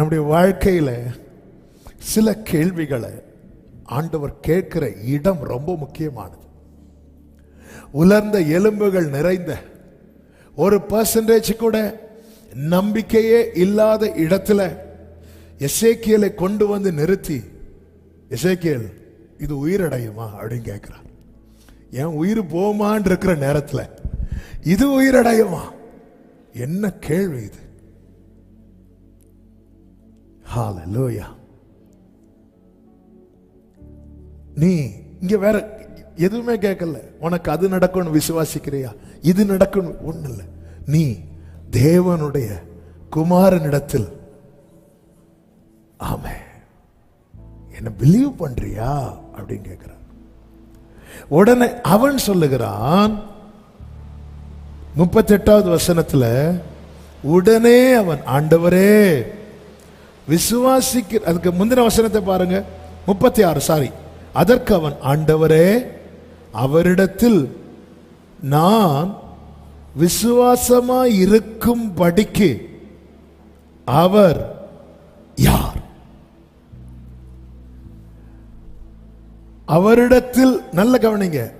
நம்முடைய வாழ்க்கையில் சில கேள்விகளை ஆண்டவர் கேட்கிற இடம் ரொம்ப முக்கியமானது. உலர்ந்த எலும்புகள் நிறைந்த ஒரு பர்சன்டேஜ் கூட நம்பிக்கையே இல்லாத இடத்துல எசேக்கியலை கொண்டு வந்து நிறுத்தி எசேக்கியல் இது உயிரடையுமா அப்படின்னு கேட்குறார். என் உயிர் போமான் இருக்கிற நேரத்தில் இது உயிரடையுமா? என்ன கேள்வி இது? ஹalleluya நீ இங்க வேற எதுவுமே கேட்கல. உனக்கு அது நடக்கும்னு விசுவாசிக்கிறியா? இது நடக்கும் ஒண்ணு இல்ல நீ தேவனுடைய குமாரனிடத்தில். ஆமே. என்ன பிலீவ் பண்றியா? அப்படின்னு கேட்கிறான் உடனே அவன் சொல்லுகிறான் முப்பத்தெட்டாவது வசனத்துல உடனே அவன் ஆண்டவரே விசுவாசிக்க அதுக்கு முந்தின வசனத்தை பாருங்க. முப்பத்தி ஆறு சாரி அதற்கு அவன் ஆண்டவரே அவரிடத்தில் நான் விசுவாசமா இருக்கும் படிக்கு அவர் யார்? அவரிடத்தில் நல்ல கவனிங்க.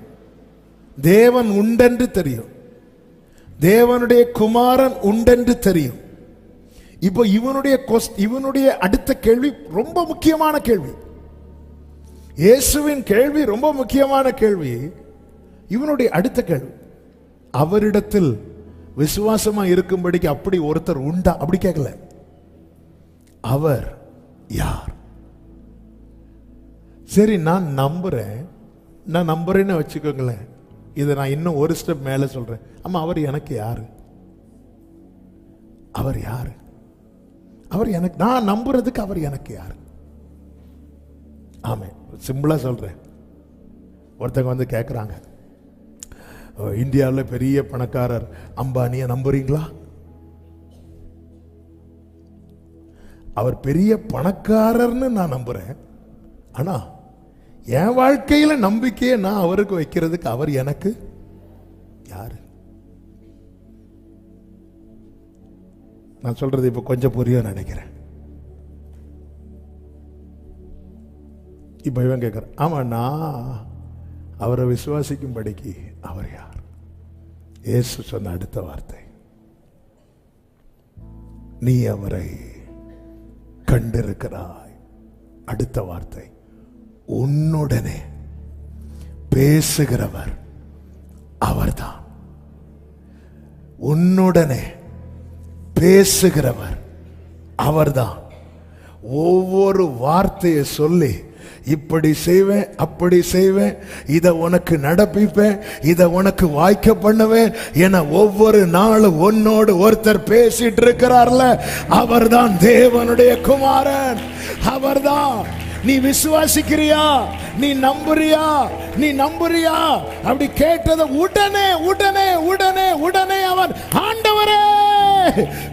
தேவன் உண்டென்று தெரியும். தேவனுடைய குமாரன் உண்டென்று தெரியும். இப்போ இவனுடைய இவனுடைய அடுத்த கேள்வி ரொம்ப முக்கியமான கேள்வி. இயேசுவின் கேள்வி ரொம்ப முக்கியமான கேள்வி. இவனுடைய அடுத்த கேள்வி. அவரிடத்தில் விசுவாசமா இருக்கும்படிக்கு அப்படி ஒருத்தர் உண்டா? அப்படி கேட்கல அவர் யார்? சரி நான் நம்புறேன். நான் நம்புறேன்னு வச்சுக்கோங்களேன். இதை நான் இன்னும் ஒரு ஸ்டெப் மேலே சொல்றேன். ஆமா அவர் எனக்கு யாரு? அவர் யாரு? அவர் எனக்கு நான் நம்புறதுக்கு அவர் எனக்கு யார்? ஆமாம் சிம்பிளாக சொல்கிறேன் ஒருத்தங்க வந்து கேட்குறாங்க இந்தியாவில் பெரிய பணக்காரர் அம்பானியை நம்புறீங்களா? அவர் பெரிய பணக்காரர்னு நான் நம்புகிறேன் ஆனால் என் வாழ்க்கையில் நம்பிக்கையை நான் அவருக்கு வைக்கிறதுக்கு அவர் எனக்கு யாரு? நான் சொல்றது இப்போ கொஞ்சம் புரியும் நினைக்கிறேன். இப்போ இவன் கேட்கிறான் ஆமாண்ணா அவரை விசுவாசிக்கும்படிக்கு அவர் யார்? இயேசு சொன்ன அடுத்த வார்த்தை. நீ அவரை கண்டிருக்கிறாய். அடுத்த வார்த்தை. உன்னுடனே பேசுகிறவர் அவர்தான். உன்னுடனே பேசுகிறவர். அவர்தான். ஒவ்வொரு வார்த்தையை சொல்லி இப்படி செய்வேன் அப்படி செய்வேன் இதை உனக்கு நடப்பிப்பேன் இதை உனக்கு வாய்க்க பண்ணுவேன் என ஒவ்வொரு நாளும் உன்னோடு ஒருத்தர் பேசிட்டு இருக்கிறார்ல அவர்தான் தேவனுடைய குமாரன். அவர்தான். நீ விசுவாசிக்கிறியா? நீ நம்புறியா? நீ நம்புறியா? அப்படி கேட்டதை உடனே உடனே உடனே உடனே அவன் ஆண்டவரே!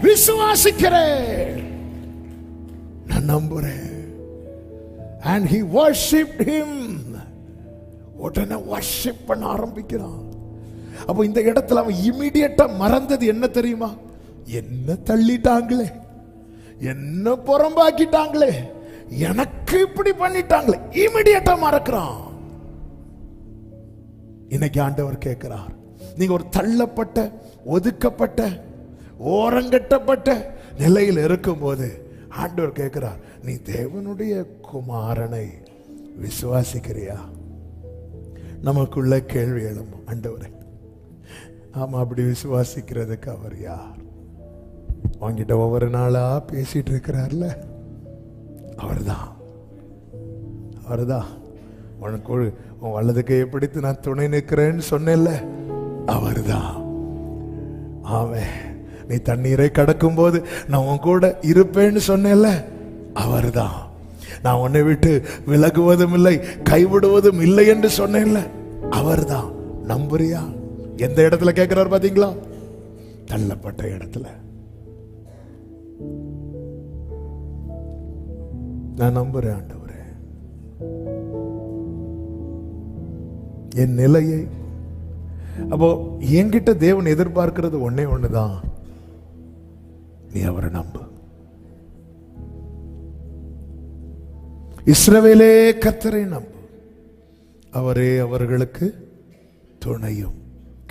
விசுவாசிக்கிறேன் நான் நம்புறேன். அண்ட் ஹி வர்ஷிப் ஹிம் உடனே வர்ஷிப் பண்ண ஆரம்பிக்கிறான். அப்போ இந்த இடத்துல அவன் இமிடியட்டா மறந்தது என்ன தெரியுமா? என்ன தள்ளிட்டாங்களே? என்ன புறம்பாக்கிட்டாங்களே? எனக்கு இப்படி பண்ணிட்டாங்களே. இமிடியட்டா மறக்கிறான். இன்னைக்கு ஆண்டவர் கேட்கிறார். நீங்க ஒரு தள்ளப்பட்ட ஒதுக்கப்பட்ட ஓரங்கட்டப்பட்ட நிலையில் இருக்கும்போது ஆண்டவர் கேட்கிறார் நீ தேவனுடைய குமாரனை விசுவாசிக்கிறியா? நமக்குள்ள கேள்வி எழும் ஆண்டவரை. ஆமா அப்படி விசுவாசிக்கிறதுக்கு அவர் யார்? உன்கிட்ட ஒவ்வொரு நாளா பேசிட்டு இருக்கிறார்ல. அவர்தான். அவர்தான். உனக்கு உன் வல்லதுக்கு எப்படித்து நான் துணை நிற்கிறேன்னு சொன்னேன்ல. அவர்தான். ஆமென். நீ தண்ணீரை கடக்கும் போது நான் உன் கூட இருப்பேன்னு சொன்னேன்ல அவர் தான் நான் உன்னை விட்டு விலகுவதும் இல்லை கைவிடுவதும் இல்லை என்று சொன்னேன்ல அவர்தான். நம்புறியா? எந்த இடத்துல கேட்கிறார் பாத்தீங்களா? தள்ளப்பட்ட இடத்துல. நான் நம்புறேன் ஆண்டவரே. என் நிலையை. அப்போ என்கிட்ட தேவன் எதிர்பார்க்கிறது ஒன்று ஒண்ணுதான். நீ அவரை நம்பு. இஸ்ரவேலே கத்தரை நம்பு. அவரே அவர்களுக்கு துணையும்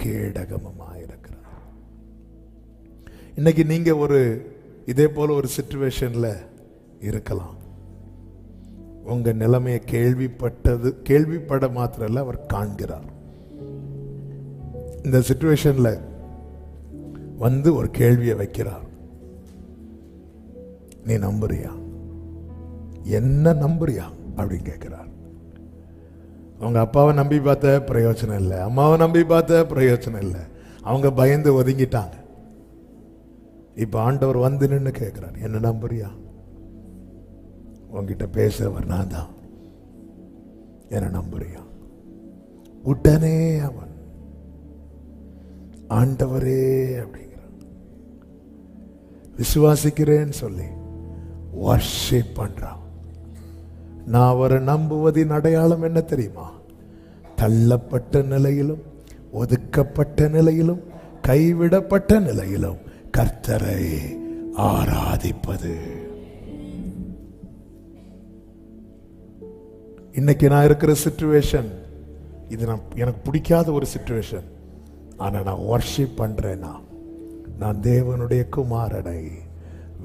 கேடகமுமாயிருக்கிறார். இன்னைக்கு நீங்க ஒரு இதே போல ஒரு சிச்சுவேஷன்ல இருக்கலாம். உங்க நிலைமையை கேள்விப்பட்டது கேள்விப்பட மாத்திரம் அவர் காண்கிறார். இந்த சிச்சுவேஷன்ல வந்து ஒரு கேள்வியை வைக்கிறார். நீ நம்புறியா? என்ன நம்புறியா? அப்படின்னு கேட்குறார். அவங்க அப்பாவை நம்பி பார்த்த பிரயோஜனம் இல்லை. அம்மாவை நம்பி பார்த்த பிரயோஜனம் இல்லை. அவங்க பயந்து ஒதுங்கிட்டாங்க. இப்போ ஆண்டவர் வந்து நின்று கேட்கிறார். என்ன நம்புறியா? உன்கிட்ட பேசுறவர் நான் தான். என்ன நம்புறியா? உடனே அவன் ஆண்டவரே அப்படிங்கிறான். விசுவாசிக்கிறேன்னு சொல்லி வர்ஷிப் பண்ணுறான் நான் அவரை நம்புவதின் அடையாளம் என்ன தெரியுமா? தள்ளப்பட்ட நிலையிலும் ஒதுக்கப்பட்ட நிலையிலும் கைவிடப்பட்ட நிலையிலும் கர்த்தரை ஆராதிப்பது. இன்னைக்கு நான் இருக்கிற சுச்சுவேஷன் இது நான் எனக்கு பிடிக்காத ஒரு சுச்சுவேஷன் ஆனால் நான் ஒர்ஷிப் பண்றேன்னா நான் தேவனுடைய குமாரனை.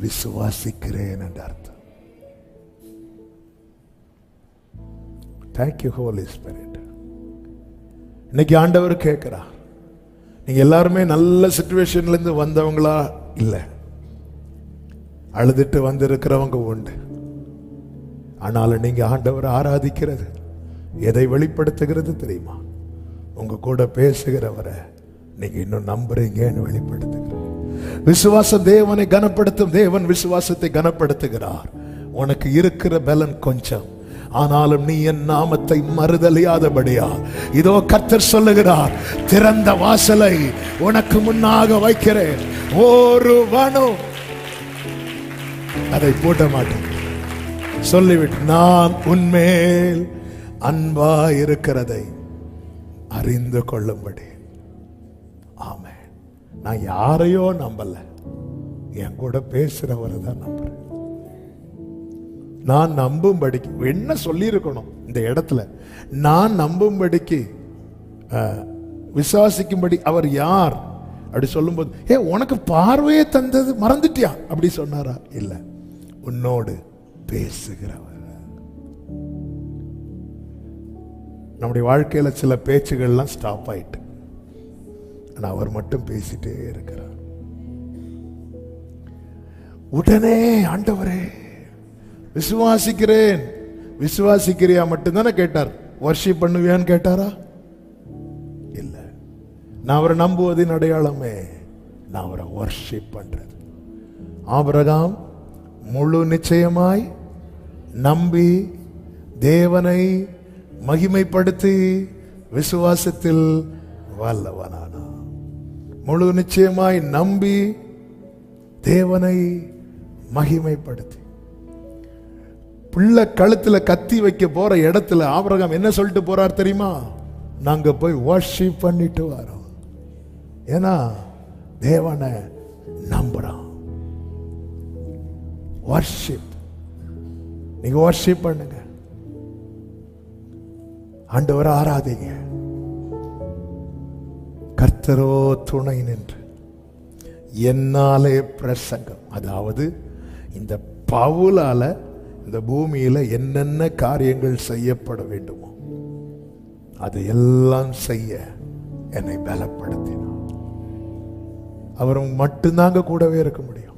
விசுவாசிக்கிறேன் என்ற அர்த்தம் தேங்க்யூ ஹோலி ஸ்பிரிட் இன்னைக்கு ஆண்டவர் கேட்குறா நீங்க எல்லாருமே நல்ல சுச்சுவேஷன்லேருந்து வந்தவங்களா இல்லை அழுதுட்டு வந்திருக்கிறவங்க உண்டு ஆனாலும் நீங்க ஆண்டவரை ஆராதிக்கிறது எதை வெளிப்படுத்துகிறது தெரியுமா உங்க கூட பேசுகிறவரை நீங்க இன்னும் நம்புறீங்கன்னு வெளிப்படுத்து விசுவாச தேவனை கனப்படுத்தும் தேவன் விசுவாசத்தை கனப்படுத்துகிறார். உனக்கு இருக்கிற பலன் கொஞ்சம். ஆனாலும் நீ என் நாமத்தை மறுதலியாதபடியா? இதோ கர்த்தர் சொல்லுகிறார் திறந்த வாசலை உனக்கு முன்னாக வைக்கிறேன். ஒருவனும் அதை பூட்ட மாட்டேன். சொல்லிவிட்டு நான் உன்மேல் அன்பா இருக்கிறதை அறிந்து கொள்ளும்படி. ஆமே நான் யாரையோ நம்பல. என் கூட பேசுகிறவரை தான் நம்புறேன். நான் நம்பும்படிக்கு என்ன சொல்லியிருக்கணும் இந்த இடத்துல? நான் நம்பும்படிக்கு விசுவாசிக்கும்படி அவர் யார்? அப்படி சொல்லும்போது ஏ உனக்கு பார்வையே தந்தது மறந்துட்டியா? அப்படி சொன்னாரா? இல்ல. உன்னோடு பேசுகிறவர். நம்முடைய வாழ்க்கையில சில பேச்சுகள்லாம் ஸ்டாப் ஆயிட்டு. ஆனால் அவர் மட்டும் பேசிட்டே இருக்கிறார். உடனே ஆண்டவரே விசுவாசிக்கிறேன். விசுவாசிக்கிறியா மட்டும்தானே கேட்டார். வர்ஷிப் பண்ணுவியான்னு கேட்டாரா? இல்ல. நான் அவரை நம்புவதின் அடையாளமே நான் அவரை வர்ஷிப் பண்றது. ஆபரகாம் முழு நிச்சயமாய் நம்பி தேவனை மகிமைப்படுத்தி விசுவாசத்தில் வல்லவனானா முழு நிச்சயமாய் நம்பி தேவனை மகிமைப்படுத்தி. பிள்ளை கழுத்தில் கத்தி வைக்க போற இடத்துல ஆபரகம் என்ன சொல்லிட்டு போறார் தெரியுமா? நாங்க போய் வாஷிப் பண்ணிட்டு வரோம். ஏன்னா தேவனை நம்புறோம். வர்ஷிப் நீங்க வர்ஷிப் பண்ணுங்க. ஆண்டவரை ஆராதிங்க. கர்த்தரோ துணை நின்று என்னாலே பிரசங்கம். அதாவது இந்த பவுலால இந்த பூமியில என்னென்ன காரியங்கள் செய்யப்பட வேண்டுமோ அதை எல்லாம் செய்ய என்னை பலப்படுத்தினார். அவர் மட்டும்தாங்க கூடவே இருக்க முடியும்.